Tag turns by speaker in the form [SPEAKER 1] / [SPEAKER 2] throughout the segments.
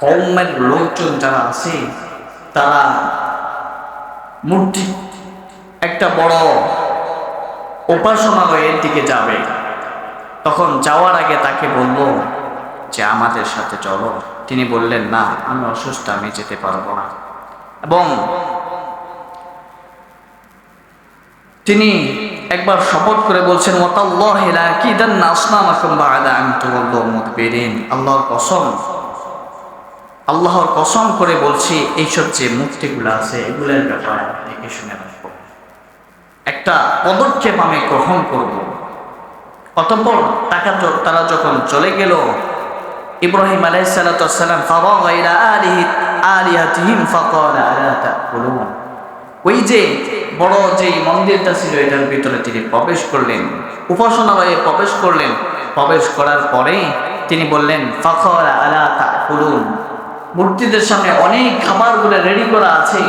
[SPEAKER 1] কৌমের লোকজন যারা আছে, তারা মূর্তি, একটা বড় উপাসনালয়ের দিকে যাবে। তখন যাওয়ার আগে তাকে বলল যে, আমাদের সাথে চলো। তিনি বললেন, না, আমি অসুস্থ, আমি যেতে পারব না। এবং তিনি একবার শপথ করে বলছেন, ওয়াতাল্লাহি লা কিদান্না আসনামাকুম বা'দা আন তুওয়াল্লু মুদবিরিন, আল্লাহর কসম আল্লাহর কসম করে বলছি, এইসব যে মুক্তিগুলো আছে, এগুলোর ব্যাপারে দেখে শুনে রাখব একটা পদক্ষেপ আমি গ্রহণ করব। অতঃপর টাকা তারা যখন চলে গেল, ইব্রাহিম আলাইসালাম ওই যে বড় যে মন্দিরটা ছিল, এটার ভিতরে তিনি প্রবেশ করলেন। উপাসনালয়ে প্রবেশ করলেন। প্রবেশ করার পরে তিনি বললেন ফাখরা আলা তাকুলুন। মূর্তিদের সামনে অনেক খাবারগুলো রেডি করা আছে।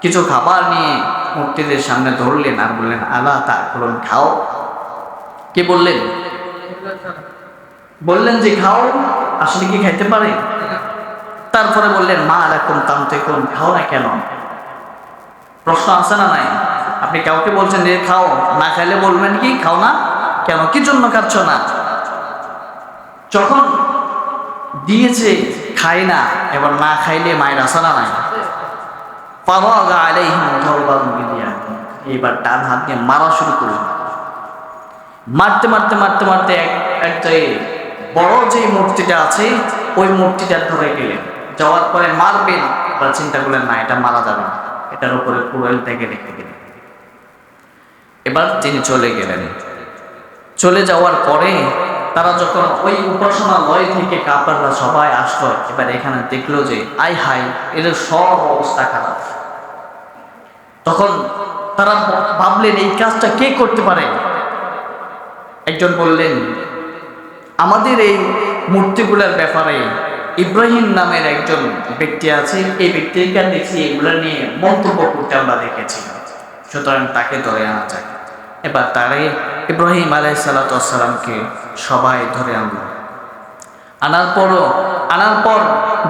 [SPEAKER 1] কিছু খাবার নিয়ে মূর্তিদের সামনে ধরলেন আর বললেন আলা তাকুলুন খাও। কে বললেন? বললেন যে, খাও, আসলে কি খাইতে পারে? তারপরে বললেন, মা এরকম তামতে কোন খাও না কেন? প্রশ্ন আছে না নাই? আপনি কাউকে বলছেন যে, খাও, না খাইলে বলবেন কি, খাও না কেন? কি জন্য খাচ্ছ না? যখন দিয়েছে খাই না, এবার না খাইলে মায়ের আসা না নাই এবার ডান হাত দিয়ে মারা শুরু করলেন মারতে মারতে মারতে মারতে এক এক বড় যে মূর্তিটা আছে, ওই মূর্তিটা ধরে গেলেন। যাওয়ার পরে মারবেন, এবার চিন্তা করলেন, না, এটা মারা যাবে না। এটার উপরে কুড়ালটাকে রেখে গেলেন এবার তিনি চলে গেলেন। চলে যাওয়ার পরে তারা যখন ওই উপাসনালয় থেকে কাপড়রা সবাই আসলো, এবার এখানে দেখল যে, আই হাই এদের সব অবস্থা খারাপ। তখন তারা ভাবলেন, এই কাজটা কে করতে পারে? একজন বললেন, আমাদের এই মূর্তিগুলোর ব্যাপারে ইব্রাহিম নামের একজন ব্যক্তি আছে, এই ব্যক্তিকে দেখছি এগুলো নিয়ে মন্তব্য করতে আমরা দেখেছি। সুতরাং তাকে ধরে আনা যায় এবার তারে ইব্রাহিম আলাইসালাতামকে সবাই ধরে আনলো। আনার পরও, আনার পর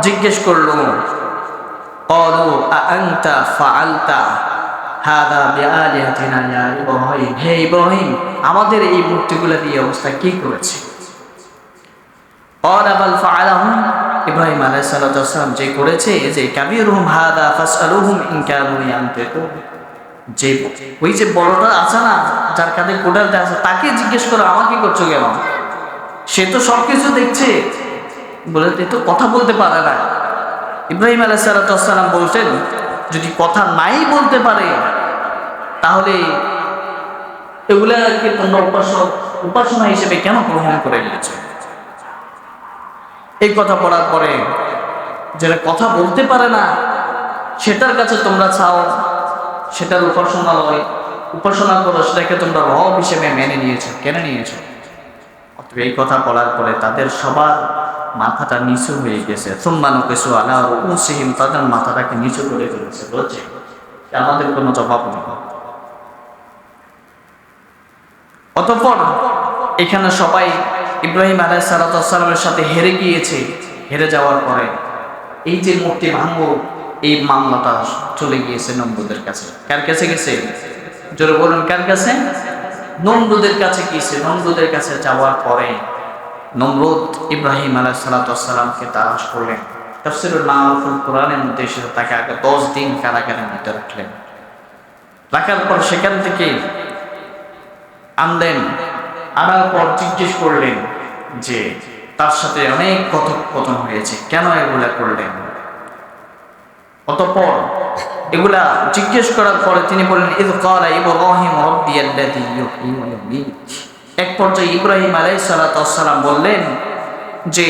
[SPEAKER 1] জিজ্ঞেস করল আমাদের এই মূর্তিগুলো দিয়ে অবস্থা কি করেছে? যে করেছে, যে যে, ওই যে বড়টা আছে না, যার কাঁধে কোডালটা আছে, তাকে জিজ্ঞেস করো, আমাকে করছ কেমন সে তো সব কিছু দেখছে। বলে তো কথা বলতে পারে না। ইব্রাহিম আলাইসালাম বলছেন, যদি কথা নাই বলতে পারে, তাহলে এগুলাকে তোমরা উপাসক, উপাসনা হিসেবে কেন গ্রহণ করে নিয়েছে? এই কথা পড়ার পরে যেটা কথা বলতে পারে না, সেটার কাছে তোমরা চাও, সেটার উপাসনা উপাসনালয়, উপাসনা করো, সেটাকে তোমরা রব হিসেবে মেনে নিয়েছো, কেনে নিয়েছো? এই কথা বলার পরে তাদের সবার মাথাটা নিচু হয়ে গেছে। কিছু আলা তাদের মাথাটাকে নিচু করে ফেলেছে। বলছে আমাদের কোনো জবাব নেই। অতঃপর এখানে সবাই ইব্রাহিম আলাহ সালাতামের সাথে হেরে গিয়েছে। হেরে যাওয়ার পরে এই যে মূর্তি ভাঙ্গ এই মামলাটা চলে গিয়েছে নম্বুদের কাছে। কার কাছে গেছে? জোরে বলুন, কার কাছে? নমরুদের কাছে গিয়েছে নমরুদের কাছে যাওয়ার পরে নমরুদ ইব্রাহিম আলাহ সালাতামকে করলেন। কোরআনের মধ্যে এসে তাকে আগে দশ দিন কারাগারের মধ্যে রাখলেন। রাখার পর সেখান থেকে আনলেন, আনার পর জিজ্ঞেস করলেন যে, তার সাথে অনেক কথোপকথন হয়েছে, কেন এগুলা করলেন? অতঃপর এগুলা জিজ্ঞেস করার পরে তিনি বললেন, ইদ ক্বালা ইব্রাহিম রাব্বি আল্লাযী ইউহয়ী ওয়া ইউমীত। এক পর্যায়ে ইব্রাহিম আলাইহিস সালাম বললেন যে,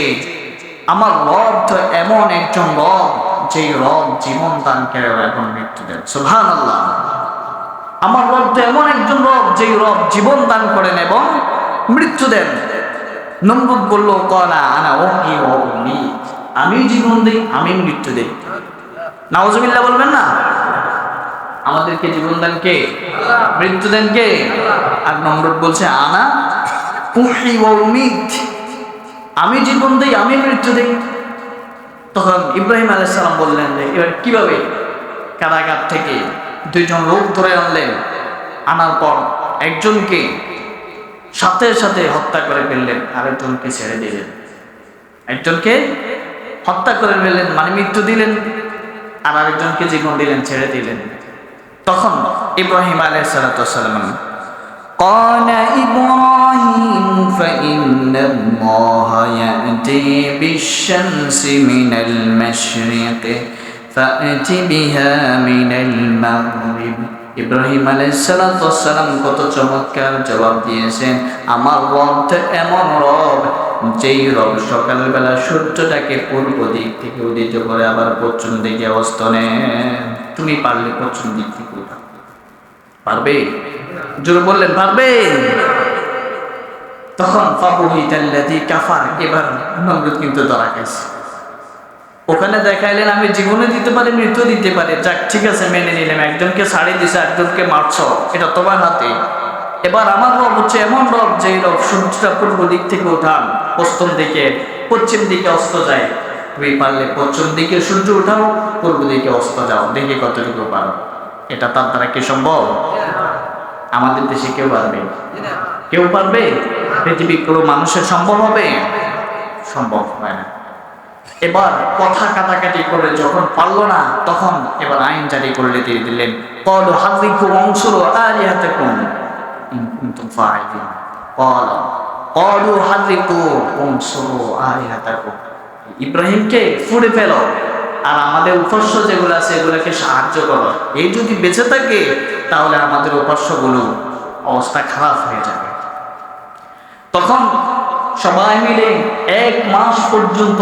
[SPEAKER 1] আমার রব তো এমন একজন রব যে রব জীবন দান করে এবং মৃত্যু দেন। সুবহানাল্লাহ। আমার রব তো এমন একজন রব যেই রব জীবন দান করেন এবং মৃত্যু দেন। নমরুদ বলল, কলা আনা ও কি ও আমি জীবন দিই, আমি মৃত্যু দিই। নাওজবিল্লা বলবেন না? আমাদেরকে জীবন দেন কে? মৃত্যু দেন কে? আর নমরুদ বলছে, আনা উহি ও উমিত। আমি জীবন দিই, আমি মৃত্যু দিই। তখন ইব্রাহিম আলাইসালাম বললেন যে, এবার কীভাবে কারাগার থেকে দুইজন লোক ধরে আনলেন? আনার পর একজনকে সাথে সাথে হত্যা করে ফেললেন, আরেকজনকে ছেড়ে দিলেন। একজনকে হত্যা করে ফেললেন মানে মৃত্যু দিলেন। আর আরেকজনকে জীবন দিলেন ছেড়ে দিলেন তখন ইব্রাহিম আলাইসালাম
[SPEAKER 2] قال إبراهيم فإن الله يأتي بالشمس من المشرق فأت بها من المغرب
[SPEAKER 1] ইব্রাহিম আলাইসালাম কত চমৎকার জবাব দিয়েছেন আমার রব তো এমন রব যেই রব সকালবেলা সূর্যটাকে পূর্ব দিক থেকে উদিত করে আবার পশ্চিম দিকে অস্ত তুমি পারলে পশ্চিম দিক থেকে পারবে? জোরে বললেন, পারবে। তখন ফাবুহিতাল্লাযী কাফার, এবার নমরুদ কিন্তু ধরা গেছে ওখানে দেখাইলেন, আমি জীবনে দিতে পারি, মৃত্যু দিতে পারি। যাক, ঠিক আছে, মেনে নিলাম। একজনকে ছাড়ি দিছে একজনকে মারছ। এটা তোমার হাতে। এবার আমার রব হচ্ছে এমন রব যে রব সূর্যটা পূর্ব দিক থেকে উঠান পশ্চিম দিকে পশ্চিম দিকে অস্ত যায়। তুমি পারলে পশ্চিম দিকে সূর্য উঠাও, পূর্ব দিকে অস্ত যাও। দেখে কতটুকু পারো। এটা তার দ্বারা কি সম্ভব? আমাদের দেশে কেউ পারবে? কেউ পারবে? পৃথিবীর কোনো মানুষের সম্ভব হবে? সম্ভব হয় না। এবার কথা কাটাকাটি করে যখন পারল না, তখন এবার আইন জারি করলে দিয়ে দিলেন, কল হাজিকু অংশুর আরি হাতে কোন হাতে ইব্রাহিমকে ফুড়ে ফেল। আর আমাদের উপাস্য যেগুলো আছে এগুলোকে সাহায্য করো। এই যদি বেঁচে থাকে, তাহলে আমাদের উপাস্যগুলো অবস্থা খারাপ হয়ে যাবে। তখন সবাই মিলে এক মাস পর্যন্ত,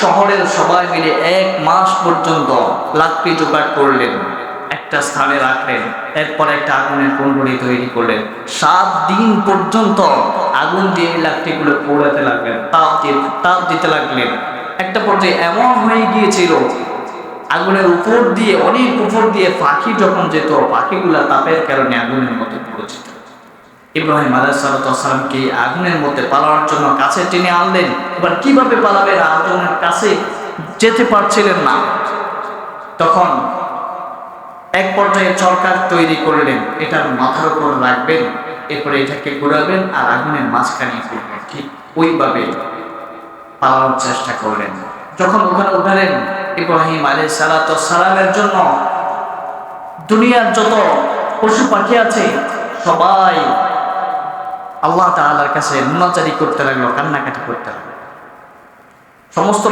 [SPEAKER 1] শহরের সবাই মিলে এক মাস পর্যন্ত লাকড়ি জোগাড় করলেন। একটা স্থানে রাখলেন, এরপর একটা আগুনের কুণ্ডলি তৈরি করলেন। সাত দিন পর্যন্ত আগুন দিয়ে এই লাকড়িগুলো পোড়াতে লাগলেন, তাপ দিয়ে তাপ দিতে লাগলেন। একটা পর্যায়ে এমন হয়ে গিয়েছিল, আগুনের উপর দিয়ে, অনেক উপর দিয়ে পাখি যখন যেত, পাখিগুলা তাপের কারণে আগুনের মধ্যে পড়ে যেত। ইব্রাহিম আলাইসালামকে আগুনের মধ্যে পালানোর জন্য কাছে টেনে আনলেন। এবার কীভাবে পালাবেন? আগুনের কাছে যেতে পারছিলেন না। তখন এক পর্যায়ে সরকার তৈরি করলেন, এটার মাথার উপর রাখবেন, এরপরে এটাকে ঘুরাবেন আর আগুনের মাঝখানে করবেন ঠিক ওইভাবে পালানোর চেষ্টা করলেন। যখন ওখানে উঠালেন, ইব্রাহিম আলাই সালামের জন্য দুনিয়ার যত পশু পাখি আছে, সবাই আল্লাহ তাআলার কাছে মুনাজারি করতে লাগল, কান্নাকাটি করতে লাগল। সমস্ত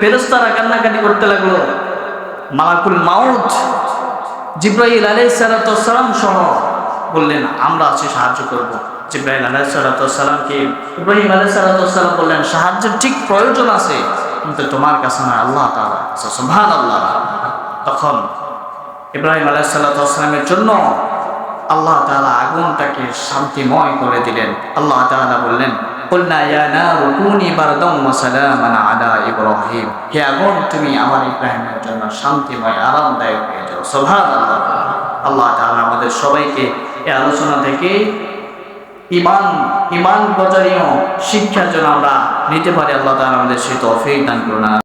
[SPEAKER 1] ফেরেস্তারা কান্নাকাটি করতে লাগল। মালাকুল মাউত জিব্রাহিল আলাই সালাম সহ বললেন, আমরা আছি, সাহায্য করব। জিব্রাহিল আলাই সালাতামকে ইব্রাহিম আলাই সালাতাম বললেন, সাহায্যের ঠিক প্রয়োজন আছে, কিন্তু তোমার কাছে না আল্লাহ সুবহান আল্লাহ তখন ইব্রাহিম আলাই সালাতামের জন্য আল্লাহ তাআলা আগুনটাকে শান্তিময় করে দিলেন। আল্লাহ তালা বললেন কুলনা, ইয়া নারু, কুনি বারদাম ওয়া সালামান আলা ইব্রাহিম। হে আগুন তুমি আমার ইব্রাহিমের জন্য শান্তিময়, আরামদায়ক হয়ে যাও। সুবহানাল্লাহ। আল্লাহ তাআলা আমাদের সবাইকে এই আলোচনা থেকে ইমান ইমান বজানীয় শিক্ষা যেন আমরা নিতে পারি। আল্লাহ তাআলা আমাদের সেই তৌফিক দান করুন।